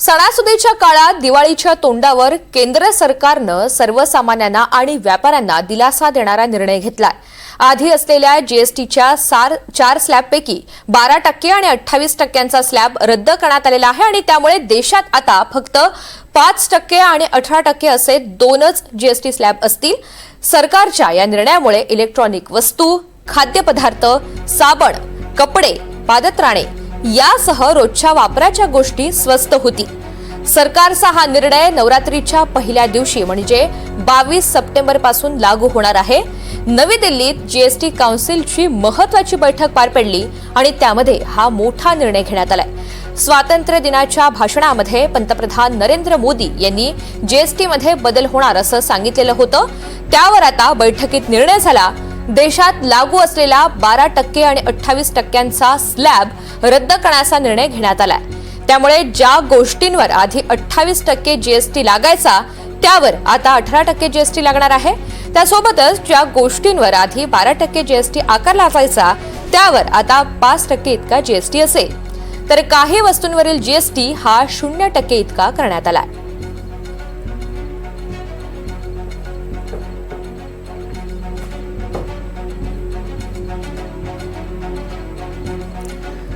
सणासुदीच्या काळात दिवाळीच्या तोंडावर केंद्र सरकारनं सर्वसामान्यांना आणि व्यापाऱ्यांना दिलासा देणारा निर्णय घेतलाय. आधी असलेल्या जीएसटीच्या सार चार स्लॅबपैकी बारा टक्के आणि अठ्ठावीस टक्क्यांचा स्लॅब रद्द करण्यात आलेला आहे आणि त्यामुळे देशात आता फक्त पाच टक्के आणि अठरा टक्के असे दोनच जीएसटी स्लॅब असतील. सरकारच्या या निर्णयामुळे इलेक्ट्रॉनिक वस्तू खाद्यपदार्थ साबण कपडे पादत्राणे यासह रोजच्या वापराच्या गोष्टी स्वस्त होतील सरकारचा हा निर्णय नवरात्रीच्या पहिल्या दिवशी म्हणजे बावीस सप्टेंबरपासून लागू होणार आहे. नवी दिल्लीत जीएसटी काउन्सिलची महत्वाची बैठक पार पडली आणि त्यामध्ये हा मोठा निर्णय घेण्यात आलाय. स्वातंत्र्य दिनाच्या भाषणामध्ये पंतप्रधान नरेंद्र मोदी यांनी जीएसटी मध्ये बदल होणार असं सांगितलेलं होतं. त्यावर आता बैठकीत निर्णय झाला. देशात लागू असलेला बारा टक्के आणि अठ्ठावीस टक्क्यांचा स्लॅब रद्द करण्याचा निर्णय घेण्यात आलाय. त्यामुळे ज्या गोष्टींवर आधी अठ्ठावीस टक्के जीएसटी लागायचा त्यावर आता अठरा टक्के जीएसटी लागणार आहे. त्यासोबतच ज्या गोष्टींवर आधी बारा टक्के जीएसटी आकारला असायचा त्यावर आता पाच टक्के इतका जीएसटी असेल. तर काही वस्तूंवरील जीएसटी हा शून्य टक्के इतका करण्यात आलाय.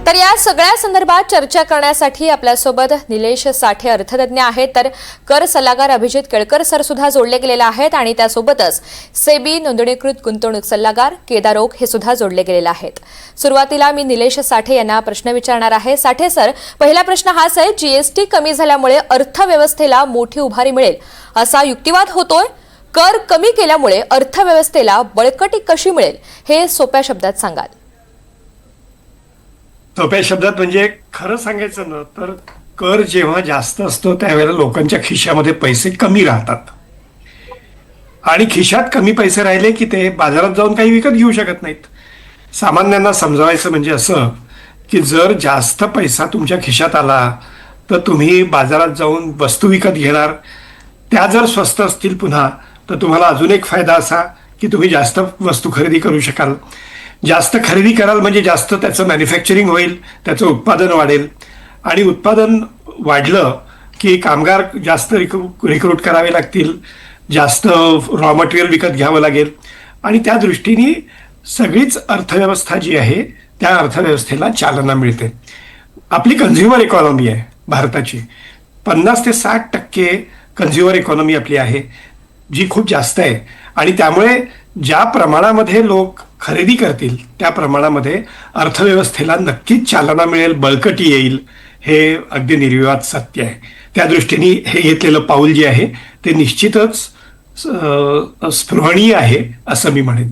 तर या सगळ्या संदर्भात चर्चा करण्यासाठी आपल्यासोबत निलेश साठे अर्थतज्ञ आहेत. तर कर सल्लागार अभिजित केळकर सर सुद्धा जोडले गेलेले आहेत आणि त्यासोबतच सेबी नोंदणीकृत गुंतवणूक सल्लागार केदारोग हे सुद्धा जोडले गेलेले आहेत. सुरुवातीला मी निलेश साठे यांना प्रश्न विचारणार आहे. साठे सर पहिला प्रश्न हाच आहे जीएसटी कमी झाल्यामुळे अर्थव्यवस्थेला मोठी उभारी मिळेल असा युक्तिवाद होतोय? कर कमी केल्यामुळे अर्थव्यवस्थेला बळकटी कशी मिळेल? हे सोप्या शब्दात सांगाल. सोप्या शब्दात म्हणजे खरं सांगायचं ना तर कर जेव्हा जास्त असतो त्यावेळेला लोकांच्या खिशामध्ये पैसे कमी राहतात. आणि खिशात कमी पैसे राहिले की ते बाजारात जाऊन काही विकत घेऊ शकत नाहीत. सामान्यांना समजावायचं म्हणजे असं की जर जास्त पैसा तुमच्या खिशात आला तर तुम्ही बाजारात जाऊन वस्तू विकत घेणार. त्या जर स्वस्त असतील पुन्हा तर तुम्हाला अजून एक फायदा असा की तुम्ही जास्त वस्तू खरेदी करू शकाल. जास्त खरेदी कराल म्हणजे जास्त त्याचं मॅन्युफॅक्चरिंग होईल त्याचं उत्पादन वाढेल. आणि उत्पादन वाढलं की कामगार जास्त रिक्रू रिक्रूट करावे लागतील जास्त रॉ मटेरियल विकत घ्यावं लागेल. आणि त्या दृष्टीने सगळीच अर्थव्यवस्था जी आहे त्या अर्थव्यवस्थेला चालना मिळते. आपली कन्झ्युमर इकॉनॉमी आहे भारताची. पन्नास ते साठ टक्के कन्झ्युमर इकॉनॉमी आपली आहे जी खूप जास्त आहे. आणि त्यामुळे ज्या प्रमाणामध्ये लोक खरेदी करतील त्या प्रमाणामध्ये अर्थव्यवस्थेला नक्कीच चालना मिळेल बळकटी येईल हे अगदी निर्विवाद सत्य आहे. त्या दृष्टीने हे घेतलेलं पाऊल जे आहे ते निश्चितच स्पृहणीय आहे असं मी म्हणेन.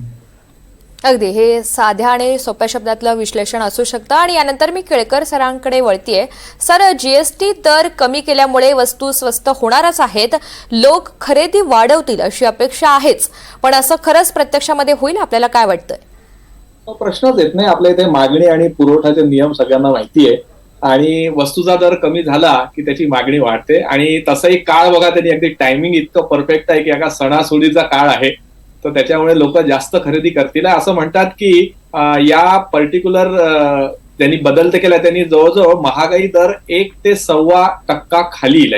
अगदी हे साध्या आणि सोप्या शब्दातलं विश्लेषण असू शकतं. आणि यानंतर मी केळकर सरांकडे वळतीये. सर जीएसटी दर कमी केल्यामुळे वस्तू स्वस्त होणारच आहेत. लोक खरेदी वाढवतील अशी अपेक्षा आहेच. पण असं खरंच प्रत्यक्षामध्ये होईल? आपल्याला काय वाटतंय? हो, प्रश्नच येत नाही. आपल्या इथे मागणी आणि पुरवठाचे नियम सगळ्यांना माहिती आहे आणि वस्तूचा दर कमी झाला की त्याची मागणी वाढते. आणि तसंही काळ बघा त्यांनी अगदी टायमिंग इतकं परफेक्ट आहे की एका सणासुदीचा काळ आहे. तर त्याच्यामुळे लोक जास्त खरेदी करतील. असं म्हणतात की या पर्टिक्युलर त्यांनी बदल केला. त्यांनी जवळजवळ महागाई दर एक ते सव्वा टक्का खाली येईल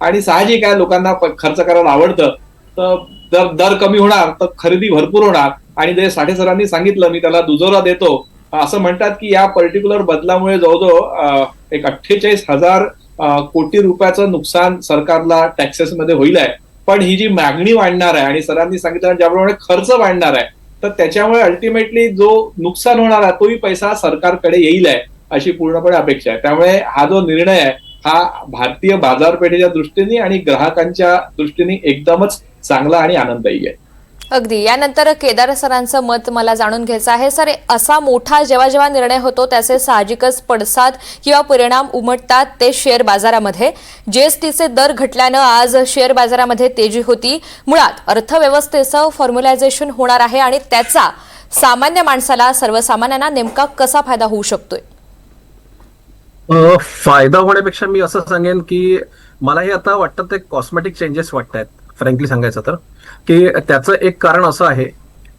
आणि साहजिक आहे लोकांना खर्च करायला आवडतं. तर दर दर कमी होणार तर खरेदी भरपूर होणार. आणि जे साठे सरांनी सांगितलं मी त्याला दुजोरा देतो. असं म्हणतात की या पर्टिक्युलर बदलामुळे जवळजवळ एक अठ्ठेचाळीस हजार कोटी रुपयाचं नुकसान सरकारला टॅक्सेस मध्ये होईल आहे. पण ही जी मागणी वाढणार आहे आणि सरांनी सांगितलं ज्याप्रमाणे खर्च वाढणार आहे तर त्याच्यामुळे अल्टिमेटली जो नुकसान होणार आहे तोही पैसा सरकारकडे येईल आहे अशी पूर्णपणे अपेक्षा आहे. त्यामुळे हा जो निर्णय आहे हा भारतीय बाजारपेठेच्या दृष्टीने आणि ग्राहकांच्या दृष्टीने एकदमच चांगला आणि आनंददायी आहे. अगदी. यानंतर केदार सरांचं मत मला जाणून घ्यायचं आहे. सर असा मोठा जेव्हा जेव्हा निर्णय होतो त्याचे साहजिकच पडसाद किंवा परिणाम उमटतात ते शेअर बाजारामध्ये. जीएसटीचे दर घटल्यानं आज शेअर बाजारामध्ये तेजी होती. मुळात अर्थव्यवस्थेचं फॉर्म्युलायझेशन होणार आहे आणि त्याचा सामान्य माणसाला सर्वसामान्यांना नेमका कसा फायदा होऊ शकतोय? फायदा होण्यापेक्षा मी असं सांगेन की मला हे आता वाटतं ते कॉस्मेटिक चेंजेस वाटत आहेत फ्रँकली सांगायचं तर की त्याचं एक कारण असं आहे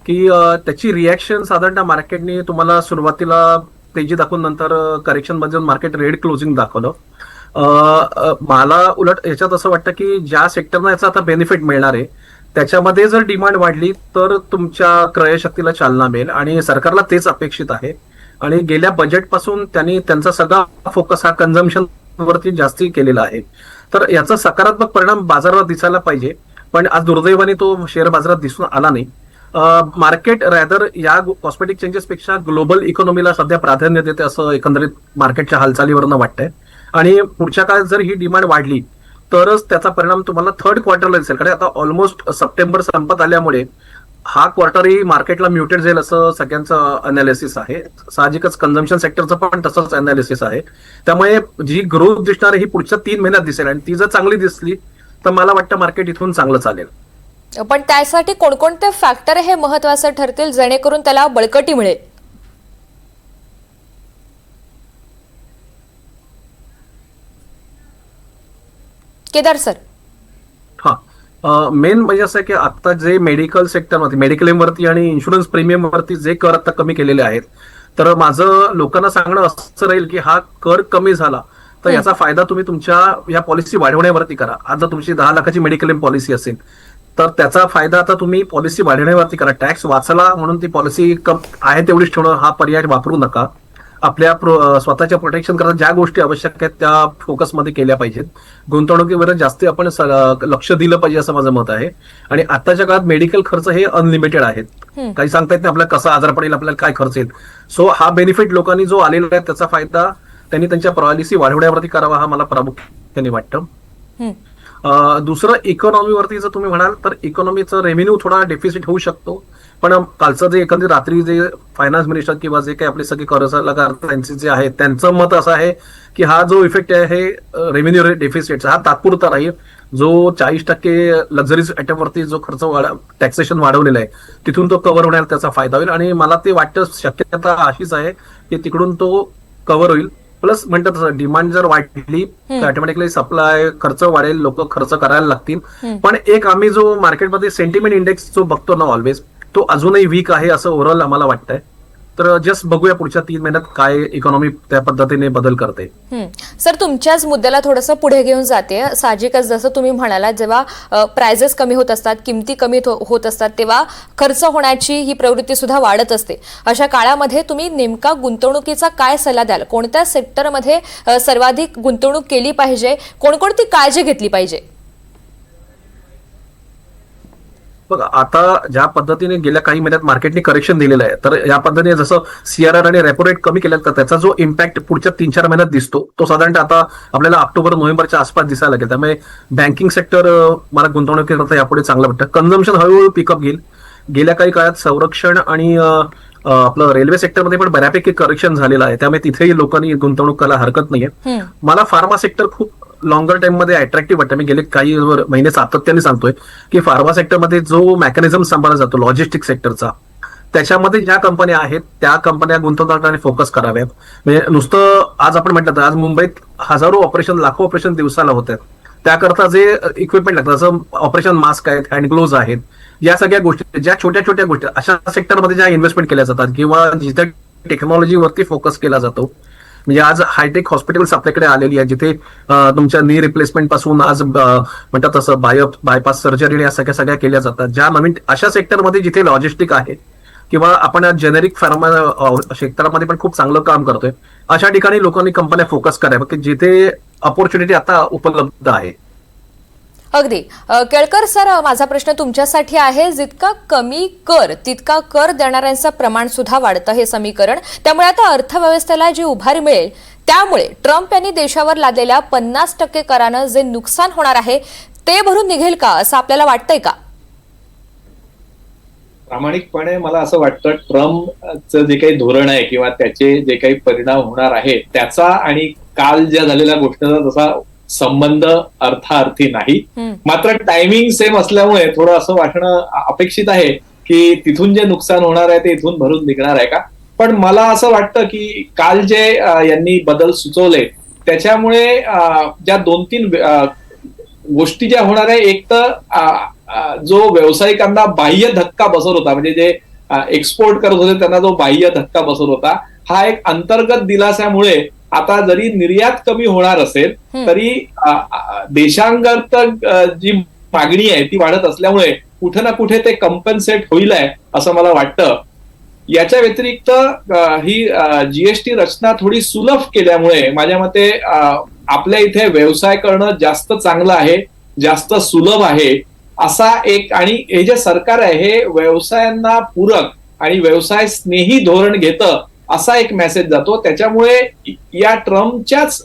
की त्याची रिॲक्शन साधारणतः मार्केटने तुम्हाला सुरुवातीला तेजी दाखवून नंतर करेक्शनमध्ये मार्केट रेड क्लोजिंग दाखवलं. मला उलट याच्यात असं वाटतं की ज्या सेक्टरना याचा आता बेनिफिट मिळणार आहे त्याच्यामध्ये जर डिमांड वाढली तर तुमच्या क्रयशक्तीला चालना मिळेल आणि सरकारला तेच अपेक्षित आहे. आणि गेल्या बजेटपासून त्यांनी त्यांचा सगळा फोकस हा कन्झम्पशन वरती जास्ती केलेला आहे. तर याचा सकारात्मक परिणाम बाजारावर दिसायला पाहिजे. पण आज दुर्दैवाने तो शेअर बाजारात दिसून आला नाही. मार्केट रॅदर या कॉस्मेटिक चेंजेसपेक्षा ग्लोबल इकॉनॉमीला सध्या प्राधान्य देते असं एकंदरीत मार्केटच्या हालचालीवरनं वाटतंय. आणि पुढच्या काळात जर ही डिमांड वाढली तरच त्याचा परिणाम तुम्हाला थर्ड क्वार्टरला दिसेल. कारण आता ऑलमोस्ट सप्टेंबर संपत आल्यामुळे हा क्वार्टरही मार्केटला म्युटेड जाईल असं सगळ्यांचं अनालिसिस आहे. साहजिकच कन्झम्पन सेक्टरचं पण तसंच अनालिसिस आहे. त्यामुळे जी ग्रोथ दिसणार आहे ही पुढच्या तीन महिन्यात दिसेल. आणि ती जर चांगली दिसली तर मला वाटतं मार्केट इथून चांगलं चालेल. पण त्यासाठी कोणकोणते फॅक्टर हे महत्त्वाचे ठरतील जेणेकरून त्याला बळकटी मिळेल? केदार सर. हा. मेन म्हणजे असं की आता जे मेडिकल सेक्टरमध्ये मेडिक्लेम वरती आणि इन्शुरन्स प्रीमियम वरती जे कर आता कमी केलेले आहेत तर माझं लोकांना सांगणं असं राहील की हा कर कमी झाला. तर याचा फायदा तुम्ही तुमच्या या पॉलिसी वाढवण्यावरती करा. आज जर तुमची दहा लाखाची मेडिक्लेम पॉलिसी असेल तर त्याचा फायदा आता तुम्ही पॉलिसी वाढवण्यावरती करा. टॅक्स वाचला म्हणून ती पॉलिसी कम आहे तेवढीच ठेवणं हा पर्याय वापरू नका. आपल्या स्वतःच्या प्रोटेक्शन करता ज्या गोष्टी आवश्यक आहेत त्या फोकसमध्ये केल्या पाहिजेत. गुंतवणुकीवर जास्ती आपण लक्ष दिलं पाहिजे असं माझं मत आहे. आणि आताच्या काळात मेडिकल खर्च हे अनलिमिटेड आहेत. काही सांगता येत नाही आपल्याला कसा आजार पडेल आपल्याला काय खर्च येईल. सो हा बेनिफिट लोकांनी जो आलेला आहे त्याचा फायदा त्यांनी त्यांच्या पॉलिसी वाढवण्यावरती करावा हा मला प्रामुख्याने वाटतं. दुसरं इकॉनॉमीवरती जर तुम्ही म्हणाल तर इकॉनॉमीचं रेव्हेन्यू थोडा डेफिसिट होऊ शकतो. पण कालचं जे एकंदरीत रात्री जे फायनान्स मिनिस्टर किंवा जे काही आपले सगळे कर्जलागार त्यांचे जे आहे त्यांचं मत असं आहे की हा जो इफेक्ट आहे रेव्हेन्यू डेफिसिटचा हा तात्पुरता राहील. जो चाळीस टक्के लक्झरीज आयटमवरती जो खर्च वाढ टॅक्सेशन वाढवलेला आहे तिथून तो कव्हर होण्याला त्याचा फायदा होईल. आणि मला ते वाटतं शक्यता अशीच आहे की तिकडून तो कव्हर होईल. प्लस म्हणतात डिमांड जर वाढली तर ऑटोमॅटिकली सप्लाय खर्च वाढेल लोक खर्च करायला लागतील. पण एक आम्ही जो मार्केटमध्ये सेंटिमेंट इंडेक्स जो बघतो ना ऑलवेज तो अजूनही वीक आहे असं ओव्हरऑल आम्हाला वाटतंय. तर जस्ट बघूया पुढच्या तीन महिन्यात काय इकॉनॉमी त्या पद्धतीने बदल करते. सर तुमच्याच मुद्द्याला थोडंसं पुढे घेऊन जाते. साहजिकच जसं तुम्ही म्हणालात जेव्हा प्रायझेस कमी होत असतात किमती कमी होत असतात तेव्हा खर्च होण्याची ही प्रवृत्ती सुद्धा वाढत असते. अशा काळामध्ये तुम्ही नेमका गुंतवणुकीचा काय सल्ला द्याल? कोणत्या सेक्टरमध्ये सर्वाधिक गुंतवणूक केली पाहिजे? कोणकोणती काळजी घेतली पाहिजे? बघा आता ज्या पद्धतीने गेल्या काही महिन्यात मार्केटने करेक्शन दिलेलं आहे तर या पद्धतीने जसं सीआरआर आणि रेपो रेट कमी केल्या तर त्याचा जो इम्पॅक्ट पुढच्या तीन चार महिन्यात दिसतो तो साधारणतः आता आपल्याला ऑक्टोबर नोव्हेंबरच्या आसपास दिसायला लागेल. त्यामुळे बँकिंग सेक्टर मला गुंतवणूक करता यापुढे चांगलं वाटतं. कन्झम्पन हळूहळू पिकअप घेईल. गेल्या काही काळात संरक्षण आणि आपलं रेल्वे सेक्टरमध्ये पण बऱ्यापैकी करेक्शन झालेलं आहे. त्यामुळे तिथेही लोकांनी गुंतवणूक करायला हरकत नाहीये. मला फार्मा सेक्टर खूप लॉंगर टाइममध्ये अट्रॅक्टिव्ह वाटतं. मी गेले काही वर- महिने सातत्याने सांगतोय की फार्मा सेक्टरमध्ये जो मेकॅनिझम सांभाळला जातो लॉजिस्टिक सेक्टरचा त्याच्यामध्ये ज्या कंपन्या आहेत त्या कंपन्या गुंतवणूकदारांनी फोकस कराव्यात. म्हणजे नुसतं आज आपण म्हटलं तर आज मुंबईत हजारो ऑपरेशन लाखो ऑपरेशन दिवसाला होत आहेत. त्याकरता जे इक्विपमेंट लागतं जसं ऑपरेशन मास्क आहेत हँड ग्लोव्ह आहेत या सगळ्या गोष्टी ज्या छोट्या छोट्या गोष्टी अशा सेक्टरमध्ये ज्या इन्व्हेस्टमेंट केल्या जातात किंवा जिथे टेक्नॉलॉजीवरती फोकस केला जातो म्हणजे आज हायटेक हॉस्पिटल्स आपल्याकडे आलेली आहे जिथे तुमच्या नी रिप्लेसमेंटपासून आज म्हणतात तसं बायो बायपास सर्जरी या सगळ्या सगळ्या केल्या जातात. ज्या नवीन अशा सेक्टरमध्ये जिथे लॉजिस्टिक आहे किंवा आपण जेनेरिक फार्मा क्षेत्रामध्ये पण खूप चांगलं काम करतोय. अशा ठिकाणी लोकांनी कंपन्या फोकस कराव्या की जिथे अपॉर्च्युनिटी आता उपलब्ध आहे. अगदी. केळकर सर माझा प्रश्न तुमच्यासाठी आहे जितका कमी कर तितका कर देणाऱ्यांचं प्रमाण सुद्धा वाढतं हे समीकरण. त्यामुळे आता अर्थव्यवस्थेला जी उभारी मिळेल त्यामुळे ट्रम्प यांनी देशावर लादलेल्या पन्नास टक्के करानं जे नुकसान होणार आहे ते भरून निघेल का? असं आपल्याला वाटतंय का? प्रामाणिकपणे मला असं वाटतं ट्रम्पचं जे काही धोरण आहे किंवा त्याचे जे काही परिणाम होणार आहे त्याचा आणि काल ज्या झालेल्या गोष्टीचा तसा संबंध अर्थार्थी नाही. मात्र टायमिंग सेम असल्यामुळे थोडं असं वाटणं अपेक्षित आहे की तिथून जे नुकसान होणार आहे ते इथून भरून निघणार आहे का पण मला असं वाटतं की काल जे यांनी बदल सुचवले त्याच्यामुळे ज्या दोन तीन गोष्टी ज्या होणार आहे एक तर जो व्यावसायिकांना बाह्य धक्का बसत होता म्हणजे जे एक्सपोर्ट करत होते त्यांना जो बाह्य धक्का बसत होता हा एक अंतर्गत दिलासामुळे आता जरी निर्यात कमी होणार असेल. तरी देशांगत जी मागणी आहे ती वाढत असल्यामुळे कुठे ना कुठे ते कम्पन्सेट होईल आहे असं मला वाटतं याच्या व्यतिरिक्त ही जीएसटी रचना थोडी सुलभ केल्यामुळे माझ्या मते आपल्या इथे व्यवसाय करणं जास्त चांगलं आहे जास्त सुलभ आहे असा एक आणि हे जे सरकार आहे हे व्यवसायांना पूरक आणि व्यवसाय स्नेही धोरण घेतं असा एक मेसेज जातो. त्याच्यामुळे या ट्रम्पच्याच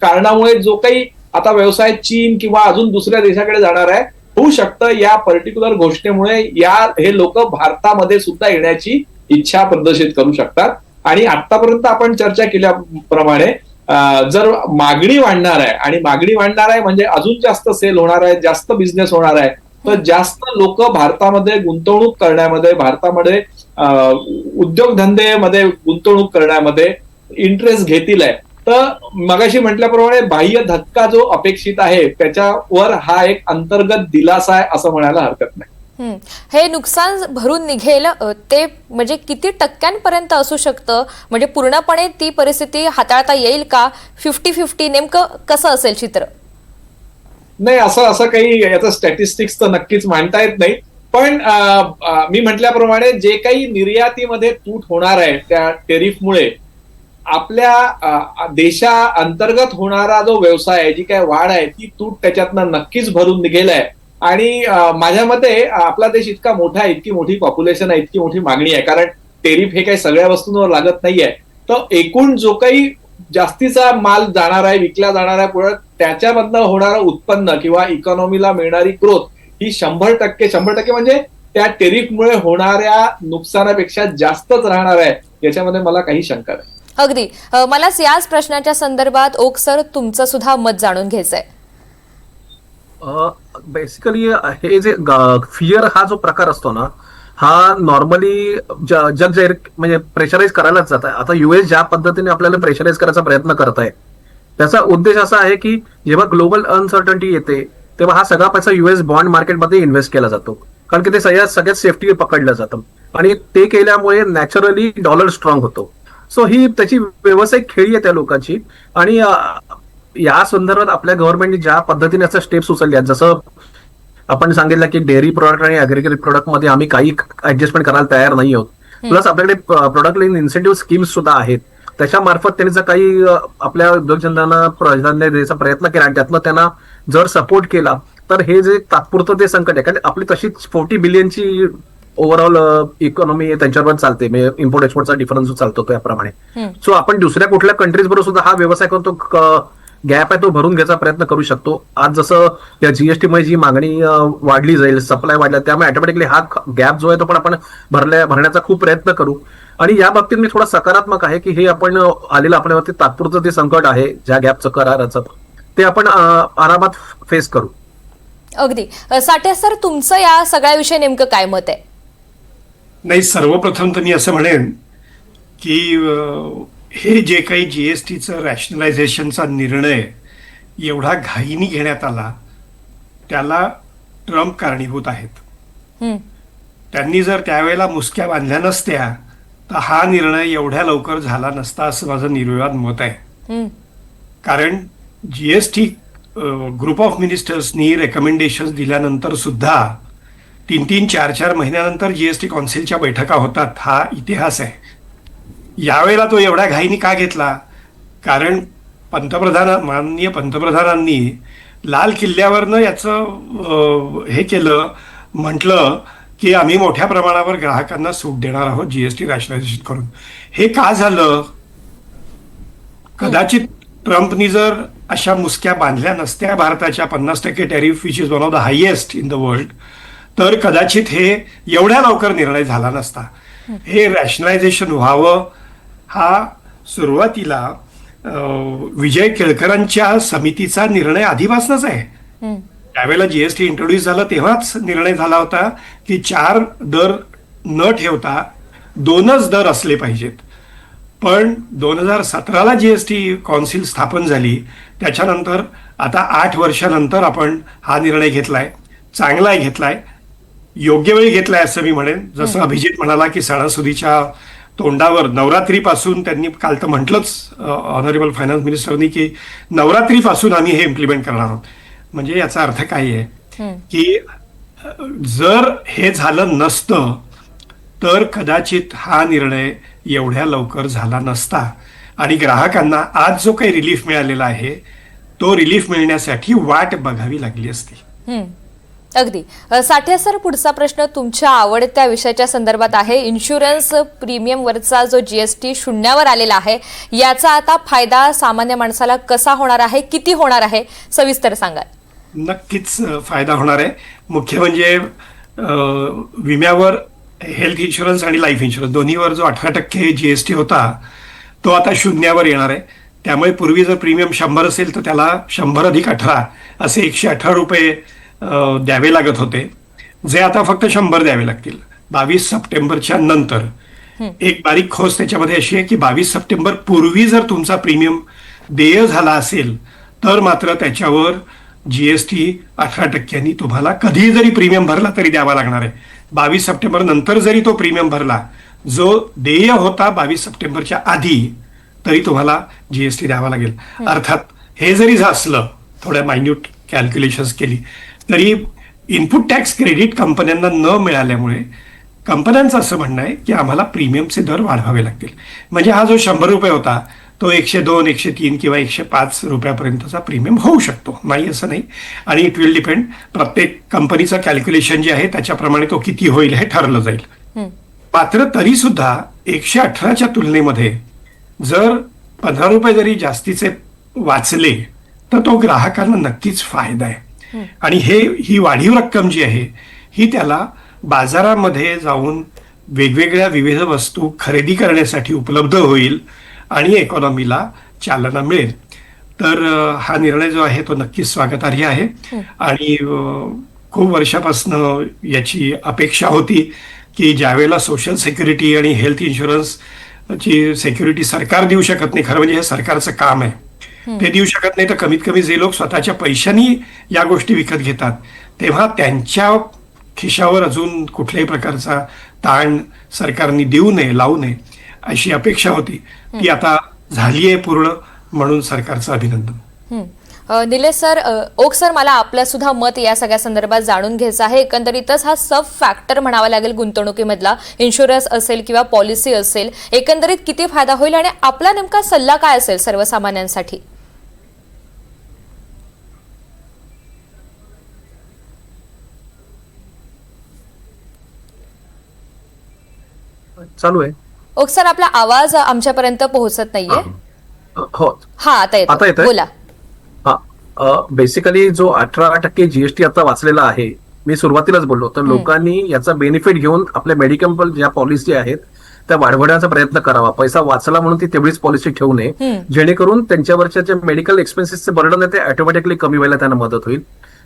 कारणामुळे जो काही आता व्यवसाय चीन किंवा अजून दुसऱ्या देशाकडे जाणार आहे होऊ शकतं या पर्टिक्युलर घोषणेमुळे या हे लोक भारतामध्ये सुद्धा येण्याची इच्छा प्रदर्शित करू शकतात. आणि आतापर्यंत आपण चर्चा केल्याप्रमाणे जर मागणी वाढणार आहे आणि मागणी वाढणार आहे म्हणजे अजून जास्त सेल होणार आहे जास्त बिझनेस होणार आहे तर जास्त लोक भारतामध्ये गुंतवणूक करण्यामध्ये भारतामध्ये उद्योगधंदेमध्ये गुंतवणूक करण्यामध्ये इंटरेस्ट घेतील आहे. तर मगाशी म्हटल्याप्रमाणे बाह्य धक्का जो अपेक्षित आहे त्याच्यावर हा एक अंतर्गत दिलासा आहे असं म्हणायला हरकत नाही. हे नुकसान भरून निघेल ते म्हणजे किती टक्क्यांपर्यंत असू शकतं? म्हणजे पूर्णपणे ती परिस्थिती हाताळता येईल का? फिफ्टी फिफ्टी नेमकं कसं असेल चित्र? नाही असं असं काही याचं स्टॅटिस्टिक्स तर नक्कीच मांडता येत नाही. पण मी म्हटल्याप्रमाणे जे काही निर्यातीमध्ये तूट होणार आहे त्या टेरिफमुळे आपल्या देशा अंतर्गत होणारा जो व्यवसाय आहे जी काय वाढ आहे ती तूट त्याच्यातनं नक्कीच भरून निघेल आहे. आणि माझ्या मते आपला देश इतका मोठा आहे इतकी मोठी पॉप्युलेशन आहे इतकी मोठी मागणी आहे कारण टेरिफ हे काही सगळ्या वस्तूंवर लागत नाहीये. तर एकूण जो काही जास्तीचा माल जाणार आहे विकला जाणार आहे पुढे त्याच्यामधनं होणारं उत्पन्न किंवा इकॉनॉमीला मिळणारी ग्रोथ ही शंभर टक्के शंभर टक्के म्हणजे त्या टेरिफमुळे होणाऱ्या नुकसानापेक्षा जास्तच राहणार आहे. याच्यामध्ये मला काही शंका नाही. अगदी. मला याच प्रश्नाच्या संदर्भात ओक सर तुमचं सुद्धा मत जाणून घ्यायचंय. बेसिकली हे जे फिअर हा जो प्रकार असतो ना हा नॉर्मली जग जाहीर म्हणजे प्रेशराईज करायलाच जात आहे. आता युएस ज्या पद्धतीने आपल्याला प्रेशराईज करायचा प्रयत्न करत आहे त्याचा उद्देश असा आहे की जेव्हा ग्लोबल अनसर्टन्टी येते तेव्हा हा सगळा पैसा युएस बॉन्ड मार्केटमध्ये इन्व्हेस्ट केला जातो. कारण की ते सगळ्यात सगळ्यात सेफ्टी पकडलं जातं. आणि ते केल्यामुळे नॅचरली डॉलर स्ट्रॉंग होतो. सो ही त्याची व्यावसायिक खेळी आहे त्या लोकांची. आणि या संदर्भात आपल्या गव्हर्नमेंटने ज्या पद्धतीने असं स्टेप्स उचलल्या जसं आपण सांगितलं की डेअरी प्रोडक्ट आणि अग्रिकल्चर प्रोडक्टमध्ये आम्ही काही ऍडजस्टमेंट करायला तयार नाही आहोत. प्लस आपल्याकडे प्रोडक्ट इन्सेंटिव्ह स्कीम्स सुद्धा आहेत. त्याच्या मार्फत त्यांनी जर काही आपल्या उद्योगधंद्यांना प्राधान्य द्यायचा प्रयत्न केला आणि त्यातनं त्यांना जर सपोर्ट केला तर हे जे तात्पुरतं ते संकट आहे. कारण आपली तशीच फोर्टी बिलियनची ओव्हरऑल इकॉनॉमी त्यांच्यावर चालते. म्हणजे इम्पोर्ट एक्सपोर्टचा डिफरन्स चालतो त्याप्रमाणे. सो आपण दुसऱ्या कुठल्या कंट्रीज बरोबर सुद्धा हा व्यवसाय करतो गॅप आहे तो भरून घ्यायचा प्रयत्न करू शकतो. आज जसं या जीएसटी मुळे जी मागणी वाढली जाईल सप्लाय वाढला त्यामुळे ऑटोमॅटिकली हा गॅप जो आहे तो पण आपण भरल्या भरण्याचा खूप प्रयत्न करू. आणि या बाबतीत मी थोडा सकारात्मक आहे की हे आपण आलेलं आपल्यावरती तात्पुरतं जे संकट आहे ज्या गॅपचं कराराचं ते आपण आरामात फेस करू. अगदी. साठे सर तुमचं या सगळ्याविषयी नेमकं काय मत आहे? नाही सर्वप्रथम तर मी असं म्हणेन की हे जे काही जी एस टीचं रॅशनलायझेशनचा निर्णय एवढा घाईनी घेण्यात आला त्याला ट्रम्प कारणीभूत आहेत. त्यांनी जर त्यावेळेला मुसक्या बांधल्या नसत्या तर हा निर्णय एवढ्या लवकर झाला नसता असं माझं निर्विवाद मत आहे हं. कारण G S T group of मिनिस्टर्सनी recommendation दिल्यानंतर सुद्धा तीन तीन चार चार महिन्यानंतर जी एस टी कौन्सिलच्या बैठका होतात हा इतिहास आहे यावेळेला तो एवढ्या घाईनी का घेतला? कारण पंतप्रधान माननीय पंतप्रधानांनी लाल किल्ल्यावरनं याचं हे केलं म्हटलं की आम्ही मोठ्या प्रमाणावर ग्राहकांना सूट देणार आहोत जीएसटी रॅशनलायझेशन करून. हे का झालं? कदाचित ट्रम्पनी जर अशा मुसक्या बांधल्या नसत्या भारताच्या पन्नास टक्के tariff which is one of the highest in the world तर कदाचित हे एवढ्या लवकर निर्णय झाला नसता. हे रॅशनलायझेशन व्हावं हा सुरुवातीला विजय केळकरांच्या समितीचा निर्णय आधीपासूनच आहे. त्यावेळेला जीएसटी इंट्रोड्यूस झालं तेव्हाच निर्णय झाला होता की चार दर न ठेवता दोनच दर असले पाहिजेत. पण दोन हजार सतराला जी एस टी कौन्सिल स्थापन झाली त्याच्यानंतर आता आठ वर्षानंतर आपण हा निर्णय घेतलाय. चांगला घेतलाय. योग्य वेळी घेतलाय असं मी म्हणेन. जसं अभिजित म्हणाला की सणासुदीच्या तोंडावर नवरात्रीपासून त्यांनी काल तर म्हटलंच ऑनरेबल फायनान्स मिनिस्टरनी की नवरात्रीपासून आम्ही हे इम्प्लिमेंट करणार आहोत. म्हणजे याचा अर्थ काय आहे की जर हे झालं नसतं तर कदाचित हा निर्णय एवढ्या लवकर झाला नसता. आणि ग्राहकांना आज जो काही रिलीफ मिळालेला आहे तो रिलीफ मिळण्यासाठी वाट बघावी लागली असती. अगदी. साठ्या साठे सर पुढचा प्रश्न तुमच्या आवडत्या विषयाच्या संदर्भात आहे. इन्शुरन्स प्रीमियमवरचा जो जीएसटी शून्यावर आलेला आहे याचा आता फायदा सामान्य माणसाला कसा होणार आहे किती होणार आहे सविस्तर सांगाल. नक्कीच फायदा होणार आहे. मुख्य म्हणजे विम्यावर हेल्थ इन्शुरन्स आणि लाईफ इन्शुरन्स दोन्हीवर जो अठरा टक्के जी एस टी होता तो आता शून्यावर येणार आहे. त्यामुळे पूर्वी जर प्रीमियम शंभर असेल तर त्याला शंभर अधिक अठरा असे एकशे अठरा रुपये द्यावे लागत होते. जे आता फक्त शंभर द्यावे लागतील. बावीस सप्टेंबरच्या नंतर. एक बारीक खोस त्याच्यामध्ये अशी आहे की बावीस सप्टेंबर पूर्वी जर तुमचा प्रीमियम देय झाला असेल तर मात्र त्याच्यावर जीएसटी अठरा टक्क्यांनी तुम्हाला कधी जरी प्रीमियम भरला तरी द्यावा लागणार आहे. बावीस सप्टेंबर नंतर जरी तो प्रीमियम भरला जो देय होता बावीस सप्टेंबरच्या आधी तरी तुम्हाला जीएसटी द्यावा लागेल. अर्थात हे जरी असलं थोड्या मायन्यूट कॅल्क्युलेशन्स केली तरी इनपुट टॅक्स क्रेडिट कंपन्यांना न मिळाल्यामुळे कंपन्यांचं असं म्हणणं आहे की आम्हाला प्रीमियमचे दर वाढवावे लागतील. म्हणजे हा जो शंभर रुपये होता तो एकशे दोन एकशे तीन किंवा एकशे पाच रुपयापर्यंतचा प्रीमियम होऊ शकतो. नाही असं नाही. आणि इट विल डिपेंड प्रत्येक कंपनीचं कॅल्क्युलेशन जे आहे त्याच्याप्रमाणे तो किती होईल हे ठरलं जाईल. मात्र तरी सुद्धा एकशे अठराच्या तुलनेमध्ये जर पंधरा रुपये जरी जास्तीचे वाचले तर तो ग्राहकांना नक्कीच फायदा आहे. आणि हे ही वाढीव रक्कम जी आहे ही त्याला बाजारामध्ये जाऊन वेगवेगळ्या विविध वस्तू खरेदी करण्यासाठी उपलब्ध होईल आणि इकॉनॉमीला चालना मिळेल. तर हा निर्णय जो आहे तो नक्कीच स्वागतार्ह आहे. आणि खूप वर्षापासून याची अपेक्षा होती की ज्यावेळेला सोशल सिक्युरिटी आणि हेल्थ इन्शुरन्स ची सिक्युरिटी सरकार देऊ शकत नाही खरं म्हणजे हे सरकारचं काम आहे. ते देऊ शकत नाही तर कमीत कमी जे लोक स्वतःच्या पैशानी या गोष्टी विकत घेतात तेव्हा त्यांच्या खिशावर अजून कुठल्याही प्रकारचा ताण सरकारने देऊ नये लावू नये अशी अपेक्षा होती. ती आता झाली आहे पूर्ण म्हणून सरकारचं अभिनंदन. निलेश सर ओक सर मला आपलं सुद्धा मत या सगळ्या संदर्भात जाणून घ्यायचं आहे. एकंदरीतच हा सब फॅक्टर म्हणावा लागेल गुंतवणुकीमधला इन्शुरन्स असेल किंवा पॉलिसी असेल. एकंदरीत किती फायदा होईल आणि आपला नेमका सल्ला काय असेल सर्वसामान्यांसाठी? चालू आहे. ओक सर आपला आवाज आमच्यापर्यंत पोहोचत नाहीये. हो. हा. आता आता येतो? बोला. हा. बेसिकली जो अठरा टक्के जीएसटी आता वाचलेला आहे मी सुरुवातीलाच बोललो तर लोकांनी याचा बेनिफिट घेऊन आपल्या मेडिकल ज्या पॉलिसी आहेत त्या वाढवण्याचा प्रयत्न करावा. पैसा वाचला म्हणून ती तेवढीच पॉलिसी ठेवू नये. जेणेकरून त्यांच्यावरच्या जे मेडिकल एक्सपेन्सेसचे बर्डन आहे ते ऑटोमॅटिकली कमी व्हायला त्यांना मदत होईल.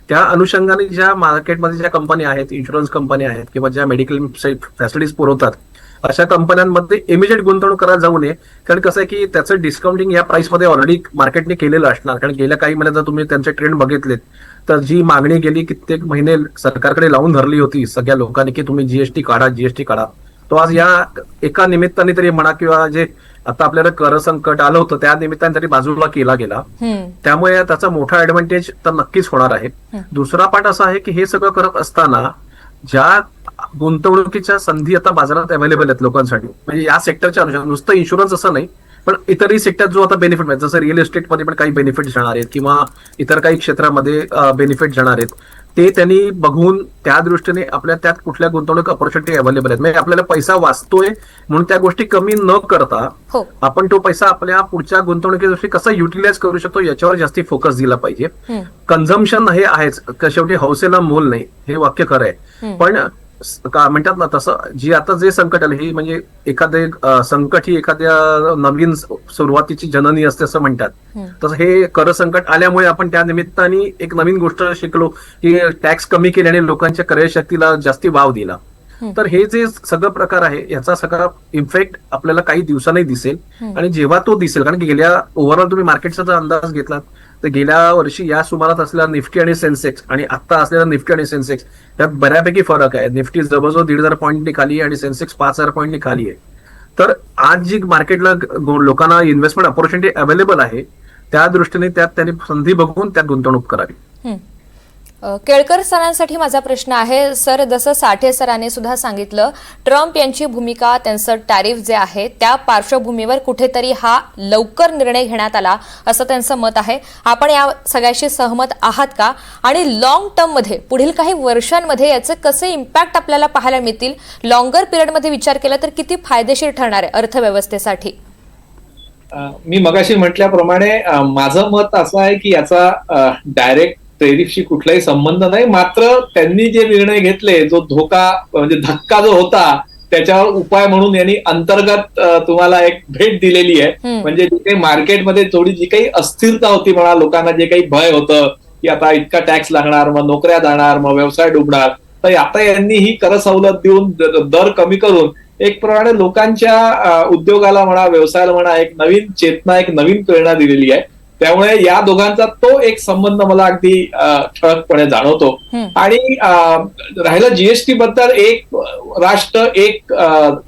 त्या अनुषंगाने ज्या मार्केटमध्ये ज्या कंपन्या आहेत इन्शुरन्स कंपन्या आहेत किंवा ज्या मेडिकल फॅसिलिटीज पुरवतात अशा कंपन्यांमध्ये इमिजिएट गुंतवणूक करायला जाऊ नये. कारण कसं आहे की त्याचं डिस्काउंटिंग या प्राइसमध्ये ऑलरेडी मार्केटने केलेलं असणार. कारण गेल्या काही महिन्यात जर तुम्ही त्यांचे ट्रेंड बघितलेत तर जी मागणी गेली कित्येक महिने सरकारकडे लावून धरली होती सगळ्या लोकांनी की तुम्ही जीएसटी काढा जीएसटी काढा. तो आज या एका निमित्ताने तरी म्हणा किंवा जे आता आपल्याला कर संकट आलं होतं त्या निमित्ताने तरी बाजूला केला गेला. त्यामुळे त्याचा मोठा ऍडव्हान्टेज तर नक्कीच होणार आहे. दुसरा पाठ असा आहे की हे सगळं करत असताना ज्या गुंतवणुकीच्या संधी आता बाजारात अवेलेबल आहेत लोकांसाठी म्हणजे या सेक्टरच्या अनुषंगाने. नुसतं इन्शुरन्स असं नाही पण इतरही सेक्टर जो आता बेनिफिट मिळेल जसं रिअल एस्टेटमध्ये पण काही बेनिफिट जाणार आहेत किंवा इतर काही क्षेत्रामध्ये बेनिफिट जाणार आहेत ते त्यांनी बघून त्या दृष्टीने आपल्या त्यात कुठल्या गुंतवणूक ऑपॉर्च्युनिटी अवेलेबल आहेत. म्हणजे आपल्याला पैसा वाचतोय म्हणून त्या गोष्टी कमी न करता हो. आपण तो पैसा आपल्या पुढच्या गुंतवणुकीदृष्टी कसा युटिलाइज करू शकतो याच्यावर जास्ती फोकस दिला पाहिजे. कन्झम्पन हे आहेच. शेवटी हौसेला मोल नाही. हे वाक्य खरं आहे. पण का म्हणतात ना तसं जी आता जे संकट आले ही म्हणजे एखादे संकट ही एखाद्या नवीन सुरुवातीची जननी असते असं म्हणतात. तसं हे कर संकट आल्यामुळे आपण त्या निमित्ताने एक नवीन गोष्ट शिकलो की टॅक्स कमी केल्याने लोकांच्या क्रयशक्तीला जास्ती वाव दिला. तर हे जे सगळं प्रकार आहे याचा सगळा इम्पॅक्ट आपल्याला काही दिवसांनी दिसेल. आणि जेव्हा तो दिसेल कारण की गेल्या ओव्हरऑल तुम्ही मार्केटचा अंदाज घेतला तर गेल्या वर्षी या सुमारात असलेला निफ्टी आणि सेन्सेक्स आणि आता असलेला निफ्टी आणि सेन्सेक्स त्यात बऱ्यापैकी फरक आहे. निफ्टी जवळजवळ दीड हजार पॉईंटनी खाली आहे आणि सेन्सेक्स पाच हजार पॉईंटनी खाली आहे. तर आज जी मार्केटला लोकांना इन्व्हेस्टमेंट ऑपॉर्च्युनिटी अवेलेबल आहे त्या दृष्टीने त्यात त्यांनी संधी बघून त्यात गुंतवणूक करावी. केळकर सरांसाठी माझा प्रश्न आहे. सर जसं साठे सरांनी सुद्धा सांगितलं ट्रम्प यांची भूमिका त्यांचं टॅरिफ जे आहे त्या पार्श्वभूमीवर कुठेतरी हा लवकर निर्णय घेण्यात आला असं त्यांचं मत आहे. आपण या सगळ्याशी सहमत आहात का? आणि लॉंग टर्ममध्ये पुढील काही वर्षांमध्ये याचे कसे इम्पॅक्ट आपल्याला पाहायला मिळतील? लॉंगर पिरियडमध्ये विचार केला तर किती फायदेशीर ठरणार आहे अर्थव्यवस्थेसाठी? मी मगाशी म्हटल्याप्रमाणे माझं मत असं आहे की याचा डायरेक्ट टेरिफशी कुठलाही संबंध नाही. मात्र त्यांनी जे निर्णय घेतले जो धोका म्हणजे धक्का जो होता त्याच्यावर उपाय म्हणून यांनी अंतर्गत तुम्हाला एक भेट दिलेली आहे. म्हणजे जी काही मार्केटमध्ये थोडी जी काही अस्थिरता होती म्हणा लोकांना जे काही भय होतं की आता इतका टॅक्स लागणार मग नोकऱ्या जाणार मग व्यवसाय डुबणार. तर आता यांनी ही कर सवलत देऊन दर कमी करून एक प्रमाणे लोकांच्या उद्योगाला म्हणा व्यवसायाला म्हणा एक नवीन चेतना एक नवीन प्रेरणा दिलेली आहे. त्यामुळे या दोघांचा तो एक संबंध मला अगदी ठळकपणे जाणवतो. आणि राहिलं जीएसटी बद्दल एक राष्ट्र एक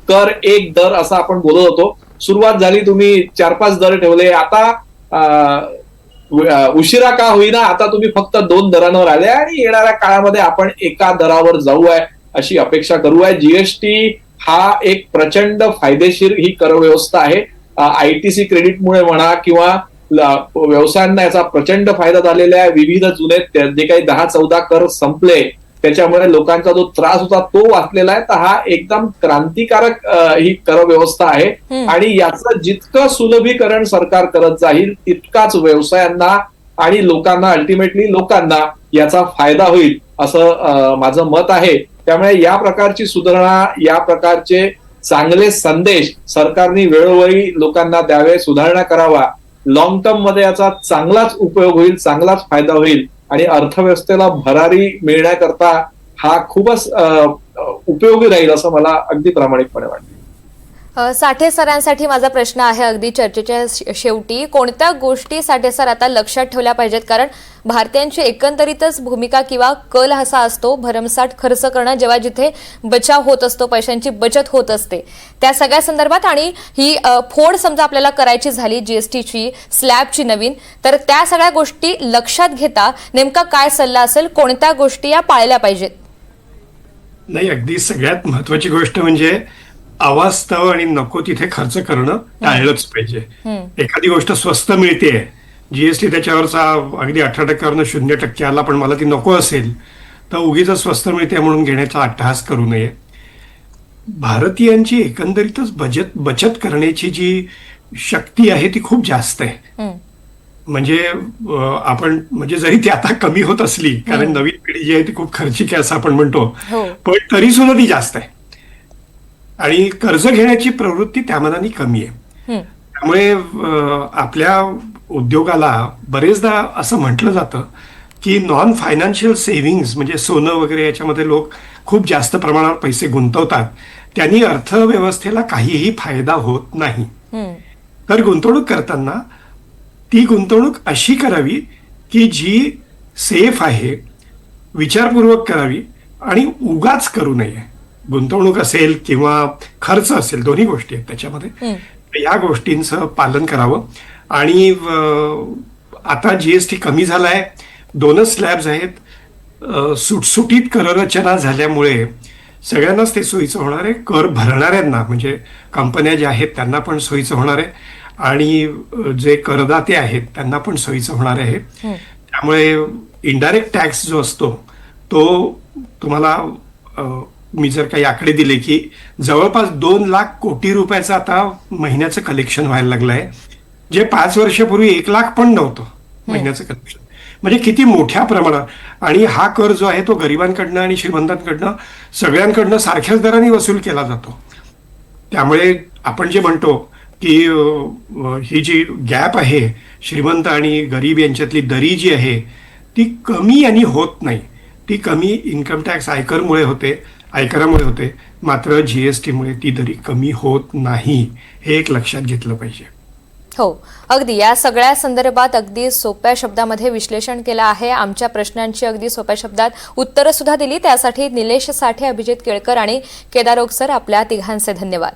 कर एक दर असं आपण बोलत होतो. सुरुवात झाली तुम्ही चार पाच दर ठेवले. आता उशिरा का होईना आता तुम्ही फक्त दोन दरांवर आले आणि येणाऱ्या काळामध्ये आपण एका दरावर जाऊ आहे अशी अपेक्षा करू आहे जीएसटी हा एक प्रचंड फायदेशीर ही कर व्यवस्था आहे. आयटीसी क्रेडिटमुळे म्हणा किंवा व्यवसायांना याचा प्रचंड फायदा झालेला आहे. विविध जुने जे काही दहा चौदा कर संपले त्याच्यामुळे लोकांचा जो त्रास होता तो वाचलेला आहे. तर हा एकदम क्रांतिकारक ही कर व्यवस्था आहे. आणि याचं जितकं सुलभीकरण सरकार करत जाईल तितकाच व्यवसायांना आणि लोकांना अल्टिमेटली लोकांना याचा फायदा होईल असं माझं मत आहे. त्यामुळे या प्रकारची सुधारणा या प्रकारचे चांगले संदेश सरकारने वेळोवेळी लोकांना द्यावे सुधारणा करावा. लॉंग टर्ममध्ये याचा चांगलाच उपयोग होईल चांगलाच फायदा होईल आणि अर्थव्यवस्थेला भरारी मिळण्याकरता हा खूपच उपयोगी राहील असं मला अगदी प्रामाणिकपणे वाटतं. साठे सरांसाठी माझा प्रश्न आहे अगदी चर्चेच्या शेवटी. कोणत्या गोष्टी साठे सर आता लक्षात ठेवल्या पाहिजेत? कारण भारतीयांची एकंदरीतच भूमिका किंवा कल असा असतो भरमसाठ खर्च करणं जेव्हा जिथे बचाव होत असतो पैशांची बचत होत असते. त्या सगळ्या संदर्भात आणि ही फोड समजा आपल्याला करायची झाली जीएसटीची स्लॅबची नवीन तर त्या सगळ्या गोष्टी लक्षात घेता नेमका काय सल्ला असेल? कोणत्या गोष्टी या पाळल्या पाहिजेत? नाही अगदी सगळ्यात महत्वाची गोष्ट म्हणजे अवास्तव आणि नको तिथे खर्च करणं टाळलंच पाहिजे. एखादी गोष्ट स्वस्त मिळते जीएसटी त्याच्यावरचा अगदी अठरा टक्क्यावरनं शून्य टक्के आला पण मला ती नको असेल तर उगीच स्वस्त मिळते म्हणून घेण्याचा अट्टहास करू नये. भारतीयांची एकंदरीतच बचत बचत करण्याची जी शक्ती आहे ती खूप जास्त आहे. म्हणजे आपण म्हणजे जरी ती आता कमी होत असली कारण नवीन पिढी जी आहे ती खूप खर्चिक आहे असं आपण म्हणतो हो. पण तरी सुद्धा ती जास्त आहे. आणि कर्ज घेण्याची प्रवृत्ती त्या मनाने कमी आहे. त्यामुळे आपल्या उद्योगाला बरेचदा असं म्हटलं जातं की नॉन फायनान्शियल सेव्हिंग्ज म्हणजे सोनं वगैरे याच्यामध्ये लोक खूप जास्त प्रमाणावर पैसे गुंतवतात त्यांनी अर्थव्यवस्थेला काहीही फायदा होत नाही. तर गुंतवणूक करताना ती गुंतवणूक अशी करावी की जी सेफ आहे विचारपूर्वक करावी आणि उगाच करू नये गुंतवणूक असेल किंवा खर्च असेल दोन्ही गोष्टी आहेत त्याच्यामध्ये. तर या गोष्टींचं पालन करावं. आणि आता जीएसटी कमी झाला आहे दोनच स्लॅब्स आहेत. सुटसुटीत कररचना झाल्यामुळे सगळ्यांनाच ते सोयीचं होणार आहे. कर भरणाऱ्यांना म्हणजे कंपन्या ज्या आहेत त्यांना पण सोयीचं होणार आहे. आणि जे करदाते आहेत त्यांना पण सोयीचं होणार आहे. त्यामुळे इनडायरेक्ट टॅक्स जो असतो तो तुम्हाला मी जर काही आकडे दिले की जवळपास दोन लाख कोटी रुपयाचं आता महिन्याचं कलेक्शन व्हायला लागलं आहे जे पाच वर्षापूर्वी एक लाख पण नव्हतं महिन्याचं कलेक्शन म्हणजे किती मोठ्या प्रमाणात. आणि हा कर जो आहे तो गरिबांकडनं आणि श्रीमंतांकडनं सगळ्यांकडनं सारख्याच दराने वसूल केला जातो. त्यामुळे आपण जे म्हणतो की ही जी गॅप आहे श्रीमंत आणि गरीब यांच्यातली दरी जी आहे ती कमी आणि होत नाही. ती कमी इन्कम टॅक्स आयकरमुळे होते. आयकरामुळे होते. मात्र जीएसटीमुळे ती दरी कमी होत नाही हे एक लक्षात घेतलं पाहिजे. हो अगदी. या सगळ्या संदर्भात अगदी सोप्या शब्दामध्ये विश्लेषण केलं आहे. आमच्या प्रश्नांची अगदी सोप्या शब्दात उत्तरं सुद्धा दिली. त्यासाठी निलेश साठे अभिजित केळकर आणि केदार सर आपल्या तिघांचे धन्यवाद.